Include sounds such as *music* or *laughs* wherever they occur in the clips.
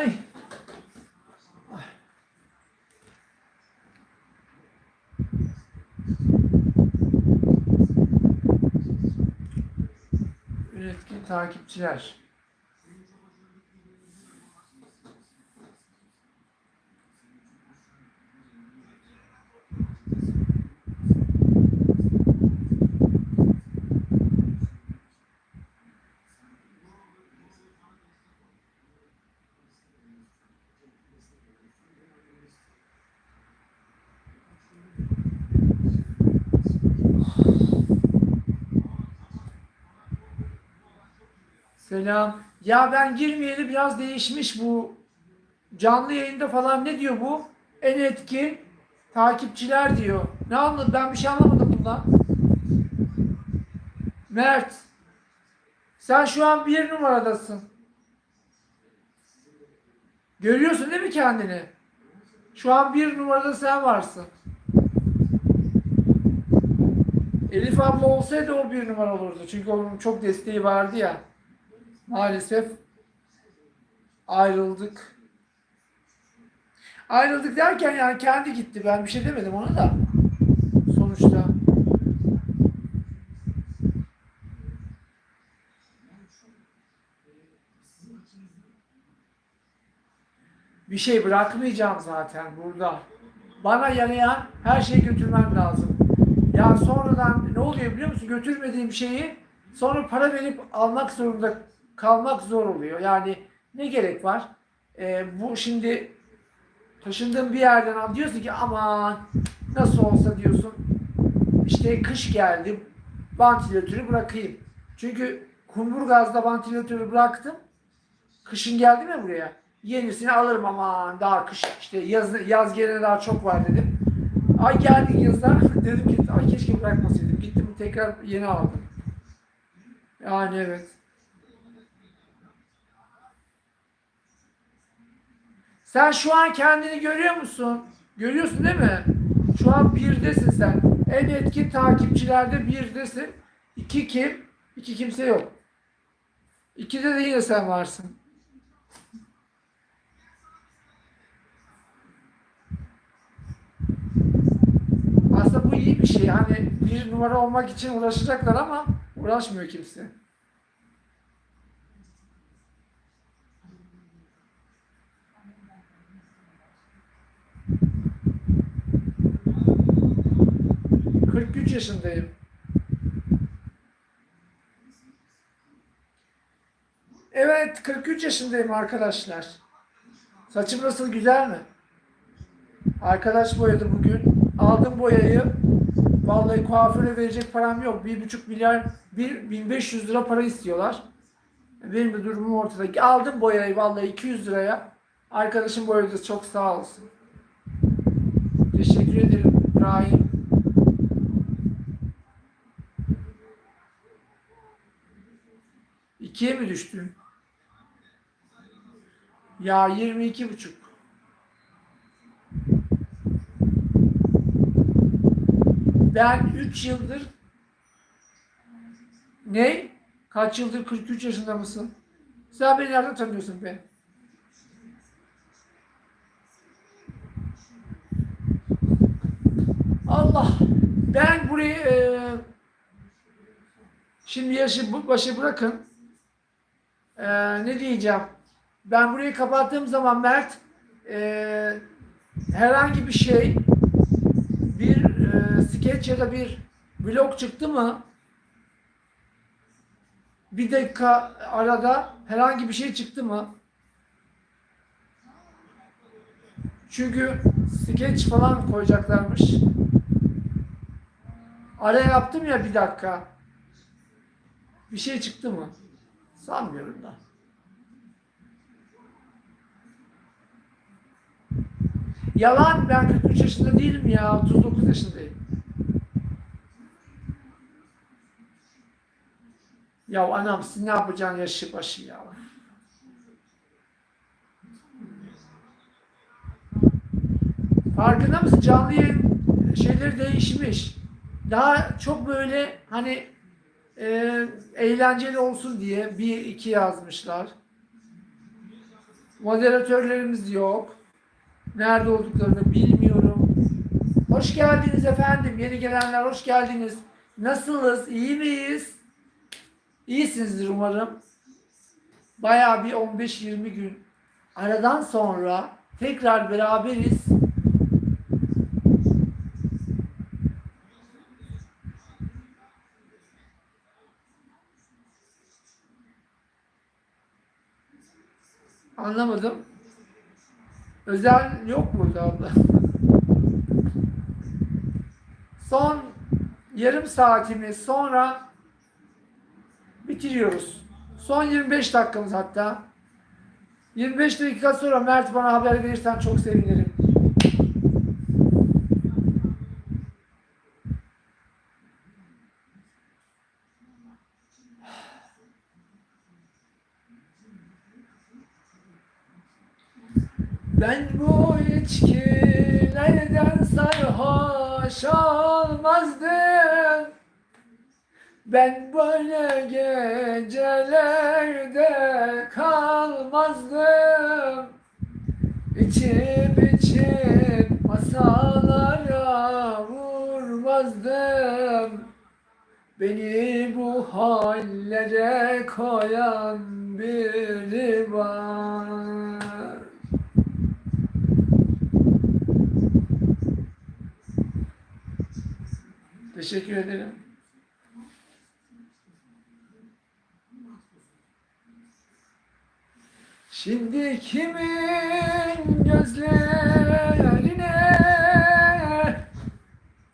Ay. Üretken takipçiler. Selam. Ya ben girmeyeli biraz değişmiş bu. Canlı yayında falan ne diyor bu? En etkin takipçiler diyor. Ne anladım? Ben bir şey anlamadım bundan. Mert. Sen şu an bir numaradasın. Görüyorsun değil mi kendini? Şu an bir numarada sen varsın. Elif abla olsaydı o bir numara olurdu. Çünkü onun çok desteği vardı ya. Maalesef ayrıldık. Ayrıldık derken yani kendi gitti. Ben bir şey demedim ona da. Sonuçta. Bir şey bırakmayacağım zaten burada. Bana yarayan her şeyi götürmem lazım. Ya sonradan ne oluyor biliyor musun? Götürmediğim şeyi sonra para verip almak zorunda kalmak zor oluyor. Yani ne gerek var? Ee, bu şimdi taşındığın bir yerden al diyorsun ki aman nasıl olsa diyorsun işte kış geldi vantilatörü bırakayım. Çünkü Kumburgaz'da vantilatörü bıraktım. Kışın geldi mi buraya? Yenisini alırım aman daha kış işte yaz, yaz gelene daha çok var dedim. Ay geldik yazlar *laughs* dedim ki ay keşke bırakmasaydım. Gittim tekrar yeni aldım. Yani evet. Sen şu an kendini görüyor musun? Görüyorsun değil mi? Şu an birdesin sen. En etkin takipçilerde birdesin. İki kim? İki kimse yok. İkide de yine sen varsın. Aslında bu iyi bir şey. Hani bir numara olmak için uğraşacaklar ama uğraşmıyor kimse. 43 yaşındayım. Evet 43 yaşındayım arkadaşlar. Saçım nasıl güzel mi? Arkadaş boyadı bugün. Aldım boyayı. Vallahi kuaföre verecek param yok. 1,5 milyar, 1, 1500 lira para istiyorlar. Benim de durumum ortada. Aldım boyayı vallahi 200 liraya. Arkadaşım boyadı çok sağ olsun. Teşekkür ederim Rahim. 2'ye mi düştü? Ya 22 buçuk. Ben 3 yıldır ne? Kaç yıldır 43 yaşında mısın? Sen beni nereden tanıyorsun be? Allah. Ben burayı e, şimdi yaşı başı bırakın. E, ne diyeceğim? Ben burayı kapattığım zaman Mert e, herhangi bir şey bir e, skeç ya da bir vlog çıktı mı? Bir dakika arada herhangi bir şey çıktı mı? Çünkü skeç falan koyacaklarmış. Araya yaptım ya bir dakika. Bir şey çıktı mı sanmıyorum da Yalan ben 43 yaşında değilim ya 39 yaşındayım. Ya anam siz ne yapacaksın yaşı başı ya. Farkında mısın? Canlı yayın şeyleri değişmiş. Daha çok böyle hani e, eğlenceli olsun diye bir iki yazmışlar. Moderatörlerimiz yok. Nerede olduklarını bilmiyorum. Hoş geldiniz efendim. Yeni gelenler hoş geldiniz. Nasılız? İyi miyiz? İyisinizdir umarım. Bayağı bir 15-20 gün aradan sonra tekrar beraberiz. Anlamadım. Özel yok muydu abla? Son yarım saatimiz sonra bitiriyoruz. Son 25 dakikamız hatta. 25 dakika sonra Mert bana haber verirsen çok sevinirim. Ben bu içkilerden sarhoş olmazdım. Ben böyle gecelerde kalmazdım. İçip içip masalara vurmazdım. Beni bu hallere koyan biri var. Teşekkür ederim. Şimdi kimin gözlerine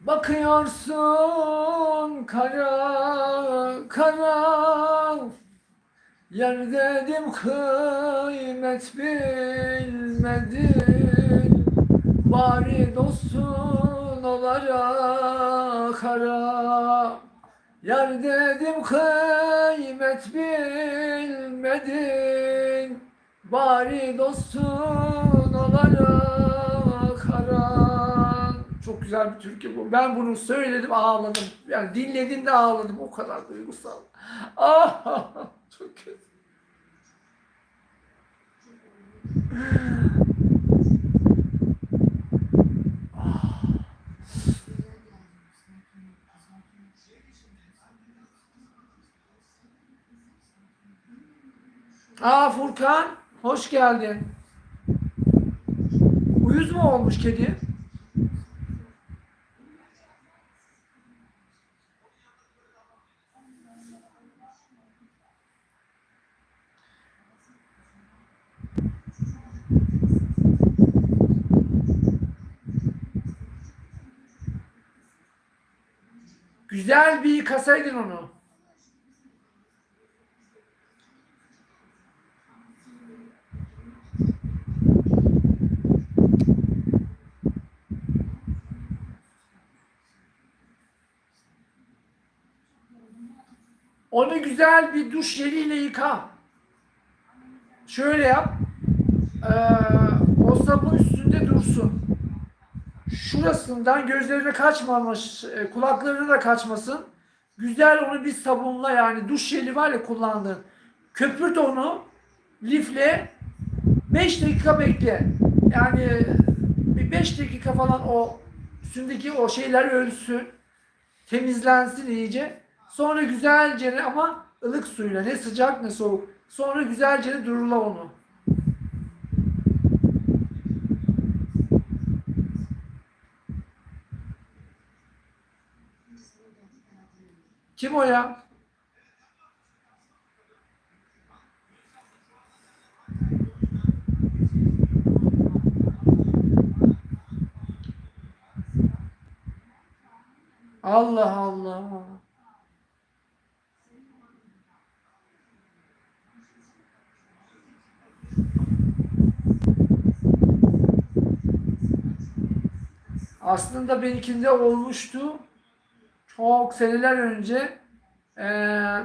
bakıyorsun kara kara Yer dedim kıymet bilmedin Bari dostun olarak ara Yar dedim kıymet bilmedin Bari dostun olarak ara Çok güzel bir türkü bu. Ben bunu söyledim ağladım. Yani dinledim de ağladım. O kadar duygusal. Ah *laughs* çok kötü. Aa Furkan, hoş geldin. Uyuz mu olmuş kedi? Güzel bir yıkasaydın onu. Onu güzel bir duş jeliyle yıka. Şöyle yap. Ee, o sabun üstünde dursun. Şurasından gözlerine kaçmamış, e, kulaklarına da kaçmasın. Güzel onu bir sabunla yani duş jeli var ya kullandığın. Köpürt onu lifle 5 dakika bekle. Yani bir 5 dakika falan o üstündeki o şeyler ölsün. Temizlensin iyice. Sonra güzelce ama ılık suyla ne sıcak ne soğuk. Sonra güzelce durula onu. Kim o ya? Allah Allah. Aslında benimkinde olmuştu. Çok seneler önce eee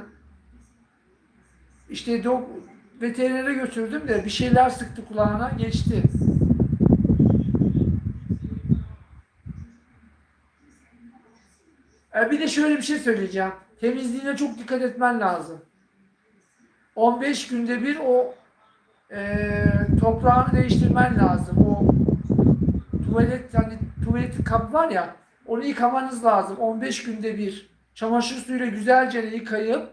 işte dok veterinere götürdüm de bir şeyler sıktı kulağına geçti. E bir de şöyle bir şey söyleyeceğim. Temizliğine çok dikkat etmen lazım. 15 günde bir o e, toprağını değiştirmen lazım. O tuvalet hani tuvalet kap var ya onu yıkamanız lazım. 15 günde bir çamaşır suyuyla güzelce yıkayıp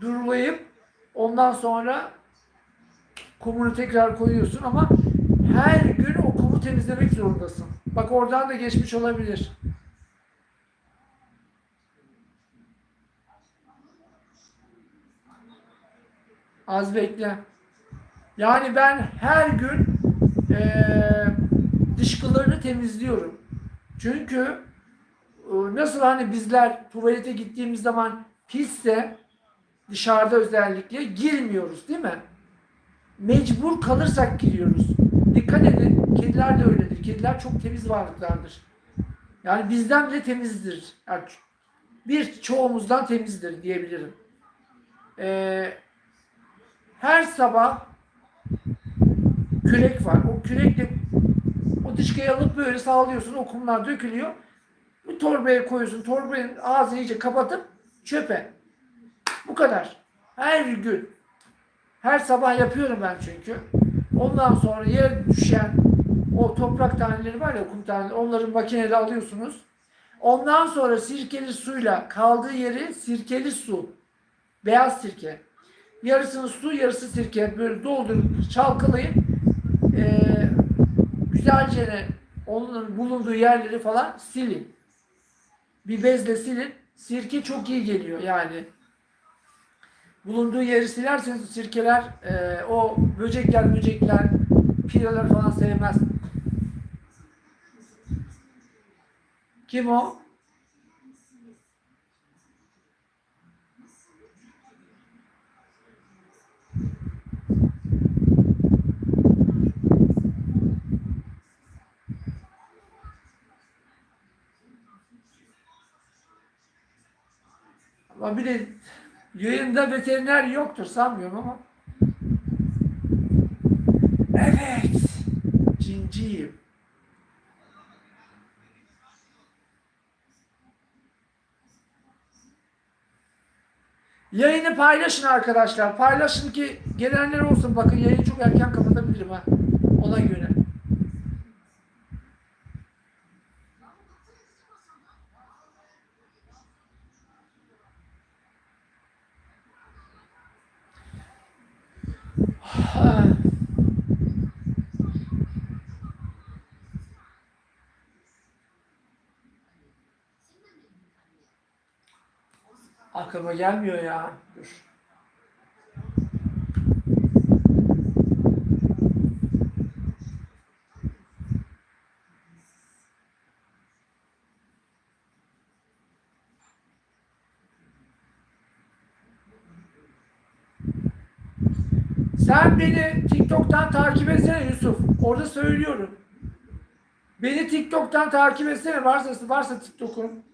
durulayıp ondan sonra kumunu tekrar koyuyorsun ama her gün o kumu temizlemek zorundasın. Bak oradan da geçmiş olabilir. Az bekle. Yani ben her gün eee dışkılarını temizliyorum. Çünkü e, nasıl hani bizler tuvalete gittiğimiz zaman pisse dışarıda özellikle girmiyoruz değil mi? Mecbur kalırsak giriyoruz. Dikkat edin. Kediler de öyledir. Kediler çok temiz varlıklardır. Yani bizden bile temizdir. Yani bir çoğumuzdan temizdir diyebilirim. Ee, her sabah kürek var. O kürekle o dışkıyı alıp böyle sağlıyorsun. O kumlar dökülüyor. Bu torbaya koyuyorsun. Torbanın ağzını iyice kapatıp çöpe. Bu kadar. Her gün. Her sabah yapıyorum ben çünkü. Ondan sonra yere düşen o toprak taneleri var ya kum taneleri onları makineyle alıyorsunuz. Ondan sonra sirkeli suyla kaldığı yeri sirkeli su. Beyaz sirke. Yarısını su yarısı sirke böyle doldurup çalkalayıp eee güzelce onun bulunduğu yerleri falan silin. Bir bezle silin. Sirke çok iyi geliyor yani. Bulunduğu yeri silerseniz sirkeler e, o böcekler böcekler pireler falan sevmez. Kim o? Ama bir de yayında veteriner yoktur sanmıyorum ama. Evet. Cinciyim. Yayını paylaşın arkadaşlar. Paylaşın ki gelenler olsun. Bakın yayını çok erken kapatabilirim ha. Ona göre. Ha. Aklıma gelmiyor ya. Dur. Sen beni TikTok'tan takip etsene Yusuf. Orada söylüyorum. Beni TikTok'tan takip etsene. Varsa varsa TikTok'un.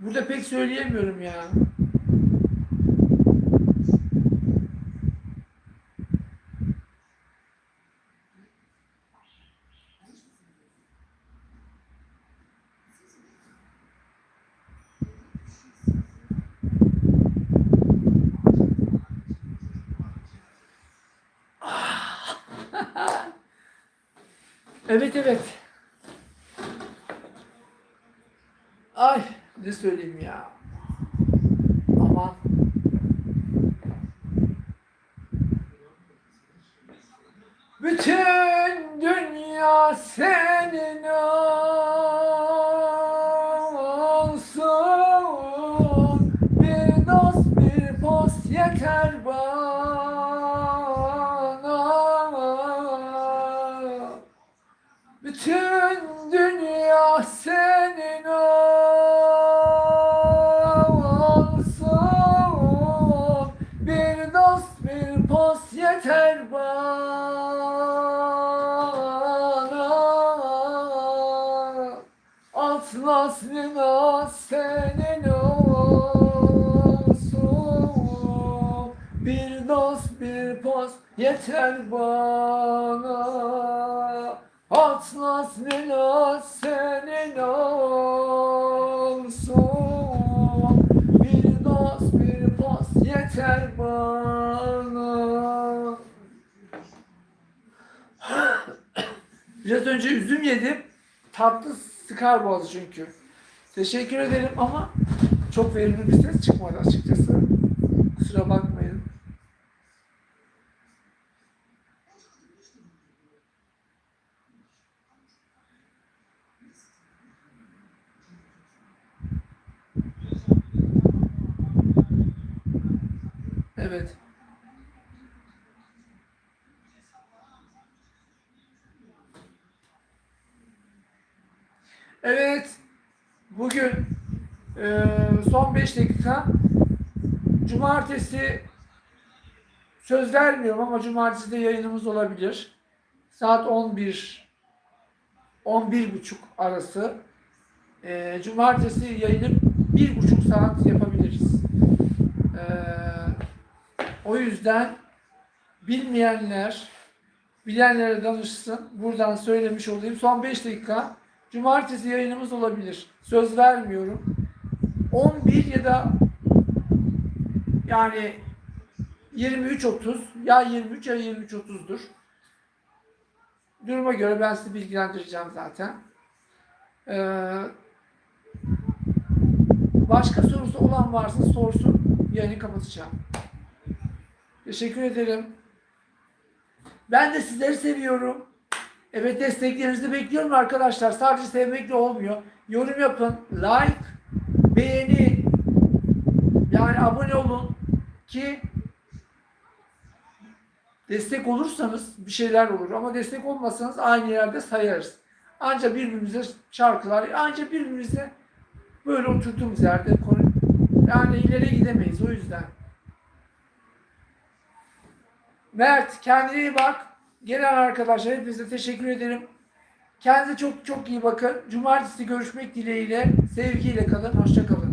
Burada pek söyleyemiyorum ya. *laughs* Evet evet. Ay ne söyleyeyim ya. Aman. Bütün vaslıma senin olsun oh, Bir dost bir post yeter bana. Atlas milas senin olsun oh, Bir dost bir post yeter bana. Biraz önce üzüm yedim. Tatlı sıkar boğazı çünkü. Teşekkür ederim ama çok verimli bir ses çıkmadı açıkçası. Kusura bakmayın. Evet. Evet. Bugün eee, son 5 dakika. Cumartesi söz vermiyorum ama cumartesi de yayınımız olabilir. Saat 11 11 buçuk arası. Eee, cumartesi yayını bir buçuk saat yapabiliriz. Eee, o yüzden bilmeyenler bilenlere danışsın. Buradan söylemiş olayım. Son 5 dakika. Cumartesi yayınımız olabilir. Söz vermiyorum. 11 ya da yani 23.30 ya 23 ya 23.30'dur. Duruma göre ben sizi bilgilendireceğim zaten. Ee, başka sorusu olan varsa sorsun. Yayını kapatacağım. Teşekkür ederim. Ben de sizleri seviyorum. Evet desteklerinizi bekliyorum arkadaşlar. Sadece sevmekle olmuyor. Yorum yapın, like, beğeni, yani abone olun ki destek olursanız bir şeyler olur ama destek olmasanız aynı yerde sayarız. Ancak birbirimize şarkılar, ancak birbirimize böyle oturduğumuz yerde konu yani ileri gidemeyiz o yüzden. Mert kendine iyi bak. Gelen arkadaşlar hepinize teşekkür ederim. Kendinize çok çok iyi bakın. Cumartesi görüşmek dileğiyle. Sevgiyle kalın. Hoşça kalın.